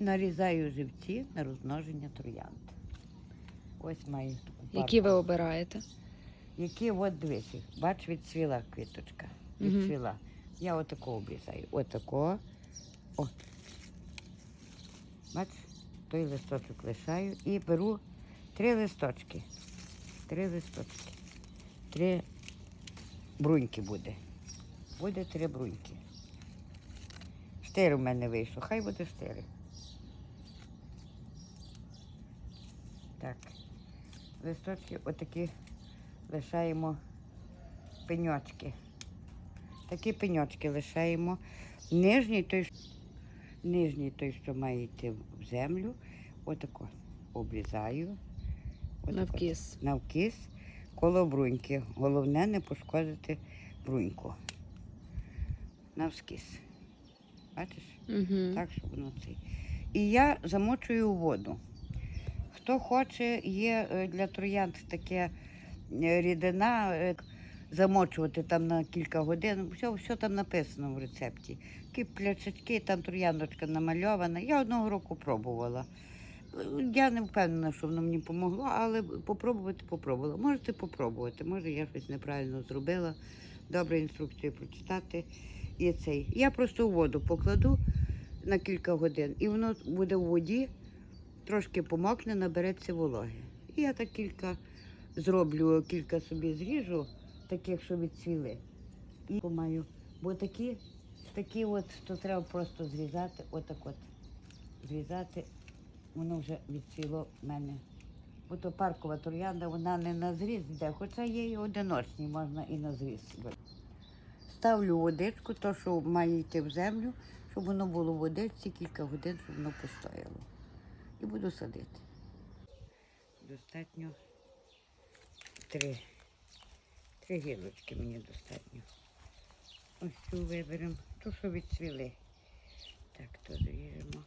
нарізаю живці на розмноження троянд. Ось маю таку Які ви обираєте? Які от дивися, бач, відцвіла квіточка. Відцвіла. Я отако обрізаю. Отако. О. Бач, той листочок лишаю і беру три листочки. Три листочки. Три бруньки буде. Буде три бруньки. Штир у мене вийшло. Хай буде штири. Так. Листочки отакі лишаємо пеньочки. Такі пеньочки лишаємо. Нижній той, нижній той, що має йти в землю, отако обрізаю. Отако. Навкіс. Навкіс коло бруньки. Головне не пошкодити бруньку. Навскіс. Бачиш? Угу. Так, щоб воно цей. І я замочую воду. Хто хоче, є е, для троянд таке е, рідина, е, замочувати там на кілька годин. Все, все там написано в рецепті. Такі плячачки, там трояндочка намальована. Я одного року пробувала. Я не впевнена, що воно мені помогло, але попробувати попробувала. Можете попробувати. Може, я щось неправильно зробила. Добре інструкцію прочитати. І цей. Я просто у воду покладу на кілька годин, і воно буде в воді, трошки помокне, набереться вологи. І я так кілька зроблю, кілька собі зріжу, таких, що відцвіли. І маю. Бо такі, такі от, то треба просто зрізати, отак от. Зрізати, воно вже відцвіло в мене. Бо то паркова троянда, вона не на зріз йде, хоча є і одиночні, можна і на зріз. Ставлю водичку, то, що має йти в землю, щоб воно було в водичці кілька годин, щоб воно постояло. І буду садити. Достатньо три. Три гілочки мені достатньо. Ось цю виберемо, ту, що відцвіли. Так, то зріжемо.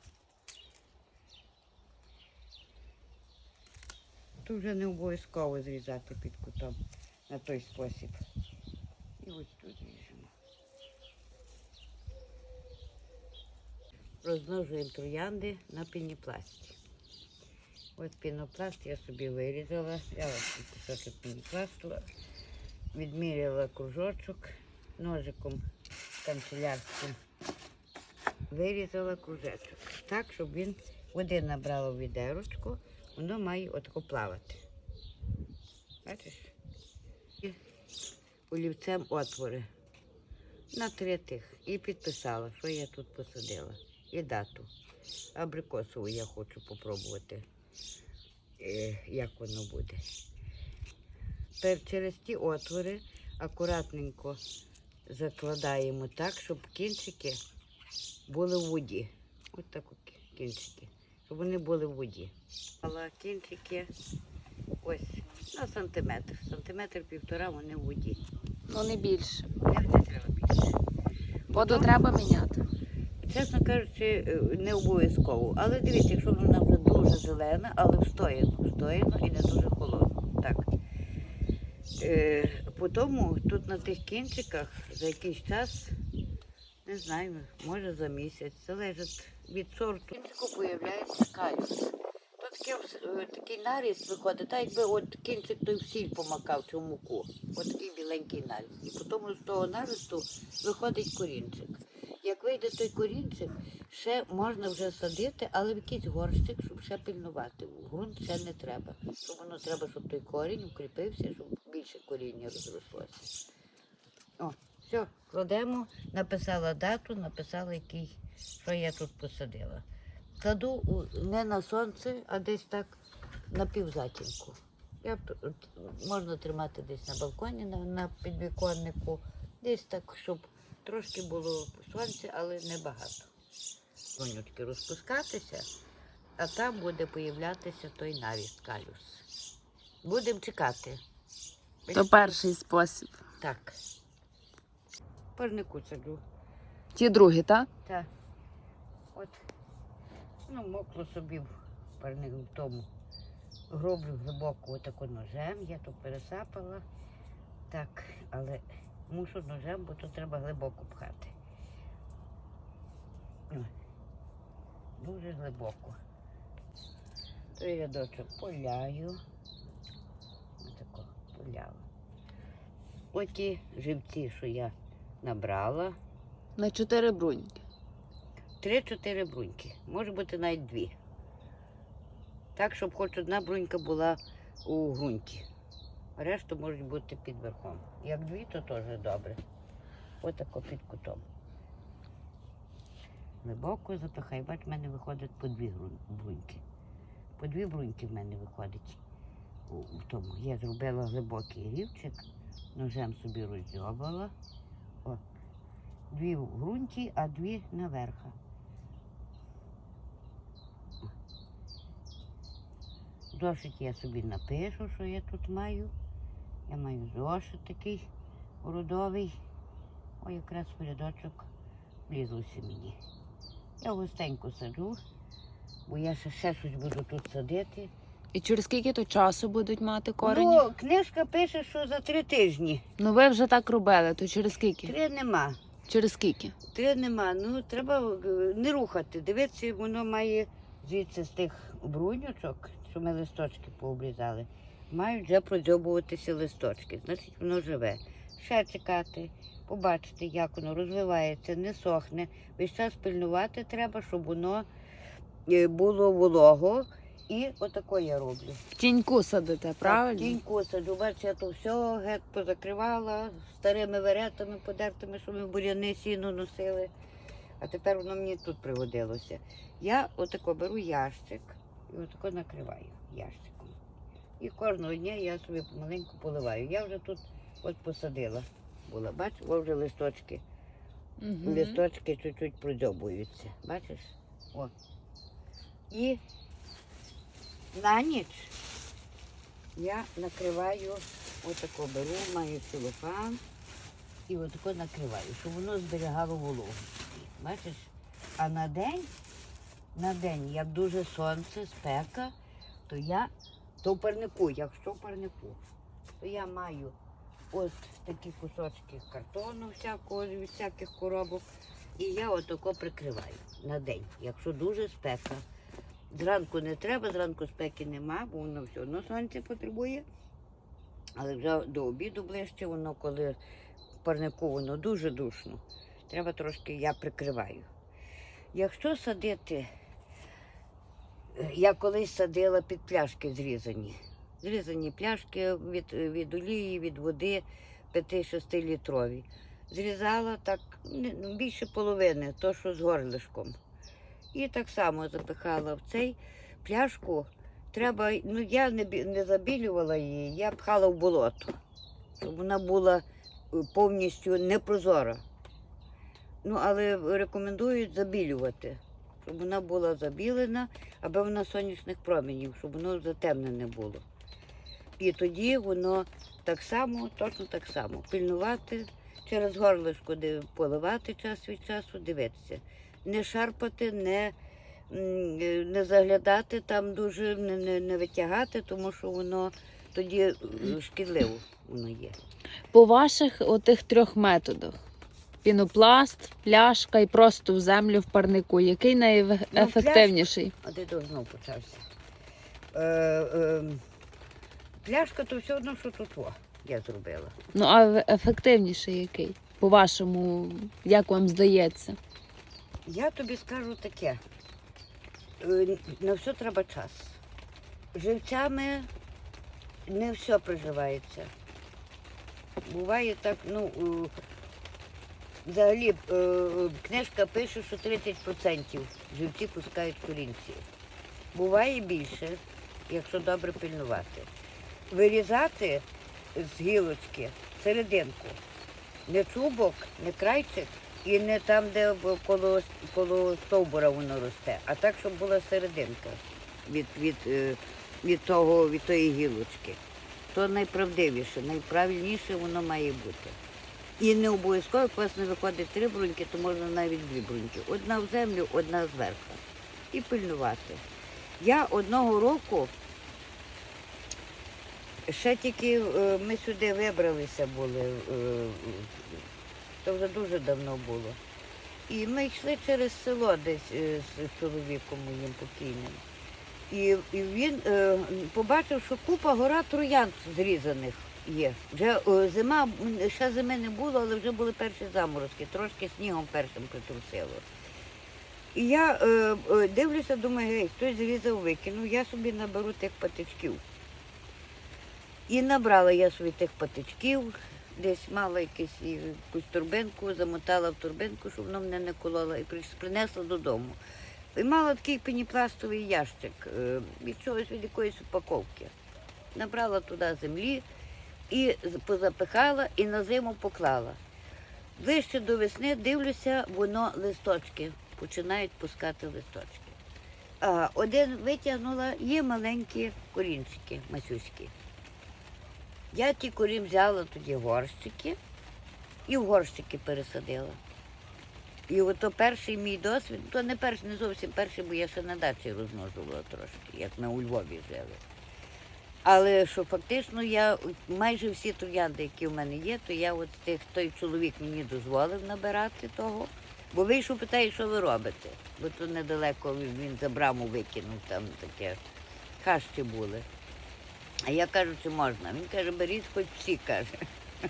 Тут вже не обов'язково зрізати під кутом на той спосіб. І ось тут ріжемо. Розмножуємо троянди на пінопласті. От пінопласт я собі вирізала. Я ось кусочок пінопласту відміряла кружочок ножиком канцелярським. Вирізала кружечок. Так, щоб він води набрало відерочку, воно має отако плавати. Бачиш? І олівцем отвори на три тих. І підписала, що я тут посадила. І дату. Абрикосову я хочу попробувати, е, як воно буде. Тепер через ті отвори акуратненько закладаємо так, щоб кінчики були в воді. Ось так кінчики, щоб вони були в воді. Але кінчики ось на сантиметр. Сантиметр півтора вони в воді. Ну не більше. Не, треба більше. Воду Потім- треба міняти. Чесно кажучи, е, не обов'язково. Але дивіться, якщо вона дуже зелена, але встояно, встояно і не дуже холодно. Так. Е, по тому тут на тих кінчиках за якийсь час, не знаю, може за місяць, залежить від сорту. Кінчику появляється калюс. Тут е, такий наріз виходить, так якби от кінчик той в помакав в муку. От такий біленький наріз. І потім з того наросту виходить корінчик. Як вийде той корінчик, ще можна вже садити, але в якийсь горщик, щоб ще пильнувати. В ґрунт ще не треба. Щоб воно треба, щоб той корінь укріпився, щоб більше коріння розрослося. О, все, кладемо, написала дату, написала, який, що я тут посадила. Кладу не на сонце, а десь так на півзатінку. Я, можна тримати десь на балконі, на, на підвіконнику, десь так, щоб трошки було сонця, але не багато. Вонючки розпускатися, а там буде появлятися той навіс калюс. Будемо чекати. То перший спосіб. Так. Парнику саджу. Ті другі, так? Так. От. Ну, мокло собі в парник в тому. Гроблю глибоко отако ножем, я то пересапала. Так, але мушу ножем, бо то треба глибоко пхати. Дуже глибоко. Той рядочок поляю. Отако поляла. Оті живці, що я набрала, На чотири бруньки. три-чотири бруньки. Може бути навіть дві. Так, щоб хоч одна брунька була у ґрунті. Решту можуть бути під верхом. Як дві, то теж добре. Отако під кутом. Глибоко запихай. Бач, в мене виходить по дві бруньки. По дві бруньки в мене виходить. У тому. Я зробила глибокий рівчик, ножем собі роздьобала. О. Дві в ґрунті, а дві наверха. Зошит я собі напишу, що я тут маю. Я маю зошит такий уродовий. Ой, якраз в рядочок влізлося мені. Я густенько саджу, бо я ще, ще щось буду тут садити. І через скільки то часу будуть мати корені? Ну, книжка пише, що за три тижні. Ну ви вже так робили, то через скільки? Три нема. Через скільки? Три нема. Ну, треба е, не рухати. Дивитися, воно має звідси з тих брунючок, що ми листочки пообрізали, мають вже продзьобуватися листочки. Значить, воно живе. Ще чекати, побачити, як воно розвивається, не сохне. Весь час пильнувати треба, щоб воно е, було волого. І отако я роблю. В тіньку садите, правильно? Тіньку саджу, бачиш, я то все геть позакривала старими веретами подертими, що ми в буряни сіно носили. А тепер воно мені тут пригодилося. Я отако беру ящик і отако накриваю ящиком. І кожного дня я собі помаленьку поливаю. Я вже тут от посадила. Була, бачиш, ось вже листочки. Мгм. Листочки чуть-чуть продьобуються. Бачиш? О. І на ніч я накриваю, отако беру, маю целофан і отако накриваю, щоб воно зберігало вологу. Бачиш? А на день, на день, як дуже сонце, спека, то я то в парнику, якщо в парнику, то я маю от такі кусочки картону всякого, від всяких коробок. І я отако прикриваю на день, якщо дуже спека. Зранку не треба, зранку спеки нема, бо воно все одно сонце потребує. Але вже до обіду ближче, воно коли парнику воно дуже душно. Треба трошки я прикриваю. Якщо садити, я колись садила під пляшки зрізані. Зрізані пляшки від, від олії, від води 5-6 літрові. Зрізала так ну, більше половини, то що з горлишком. І так само запихала в цей пляшку. Треба, ну я не, не забілювала її, я пхала в болото, щоб вона була е, повністю непрозора. Ну, але рекомендують забілювати, щоб вона була забілена, аби вона сонячних промінів, щоб воно затемнене було. І тоді воно так само, точно так само, пильнувати через горлишко, поливати час від часу, дивитися. Не шарпати, не, е, не заглядати там дуже, не, не, не витягати, тому що воно тоді е, шкідливо воно є. По ваших отих трьох методах: пінопласт, пляшка і просто в землю в парнику. Який найефективніший? А де знов почався? Е, е, пляшка то все одно, що тут о, я зробила. Ну, а ефективніший який? По вашому, як вам здається? Я тобі скажу таке. Е, На все треба час. Живцями не все приживається. Буває так, ну, взагалі е, книжка пише, що 30% живці пускають корінці. Буває більше, якщо добре пильнувати. Вирізати з гілочки серединку. Не чубок, не крайчик і не там, де коло, коло стовбура воно росте, а так, щоб була серединка від, від, е, від, того, від тої гілочки. То найправдивіше, найправильніше воно має бути. І не обов'язково, не виходить три бруньки, то можна навіть дві бруньки. Одна в землю, одна зверху. І пильнувати. Я одного року ще тільки е, ми сюди вибралися були, е, то вже дуже давно було. І ми йшли через село десь е, з чоловіком моїм покійним. І, і він е, побачив, що купа гора троянд зрізаних є. Вже е, зима, ще зими не було, але вже були перші заморозки, трошки снігом першим притрусило. І я е, е, дивлюся, думаю, гей, хтось зрізав, викинув, я собі наберу тих патичків. І набрала я собі тих патичків, десь мала якусь, якусь турбинку, замотала в турбинку, щоб воно мене не кололо, і принесла додому. І мала такий пеніпластовий ящик е, від чогось від якоїсь упаковки. Набрала туди землі і позапихала і на зиму поклала. Ближче до весни дивлюся, воно листочки починають пускати листочки. А, один витягнула, є маленькі корінчики, масюські. Я ті корінь взяла тоді горщики і в горщики пересадила. І ото перший мій досвід, то не перший, не зовсім перший, бо я ще на дачі розмножувала трошки, як ми у Львові жили. Але що фактично я майже всі троянди, які в мене є, то я от тих, той чоловік мені дозволив набирати того. Бо вийшов, питає, що ви робите. Бо то недалеко він за браму викинув там таке. Хащі були. А я кажу, чи можна. Він каже, беріть хоч всі, каже.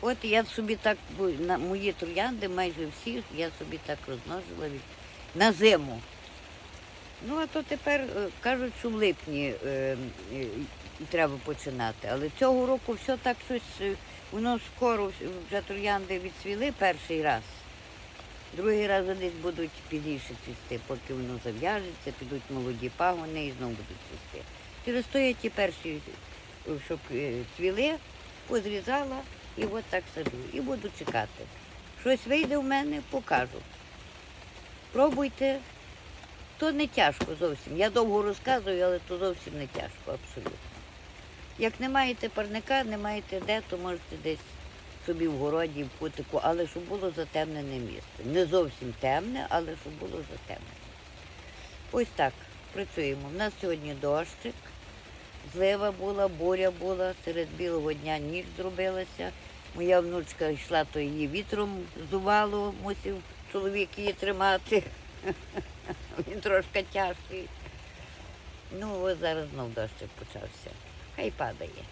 От я собі так, на мої троянди, майже всі, я собі так розмножила на зиму. Ну, а то тепер е, кажуть, що в липні е, е, треба починати. Але цього року все так щось, е, воно скоро вже троянди відцвіли перший раз. Другий раз вони будуть пізніше цвісти, поки воно зав'яжеться, підуть молоді пагони і знову будуть цвісти. Через то я ті перші, е, щоб цвіли, позрізала і от так саджу. І буду чекати. Щось вийде в мене, покажу. Пробуйте. То не тяжко зовсім. Я довго розказую, але то зовсім не тяжко, абсолютно. Як не маєте парника, не маєте де, то можете десь собі в городі, в кутику, але щоб було затемнене місце. Не зовсім темне, але щоб було затемнене. Ось так, працюємо. У нас сьогодні дощик, злива була, буря була, серед білого дня ніч зробилася. Моя внучка йшла, то її вітром здувало, мусив чоловік її тримати. Він трошки тяжкий. Ну, зараз знов дощик почався. Хай падає.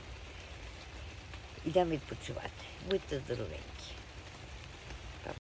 Йдемо відпочивати. Будьте здоровенькі.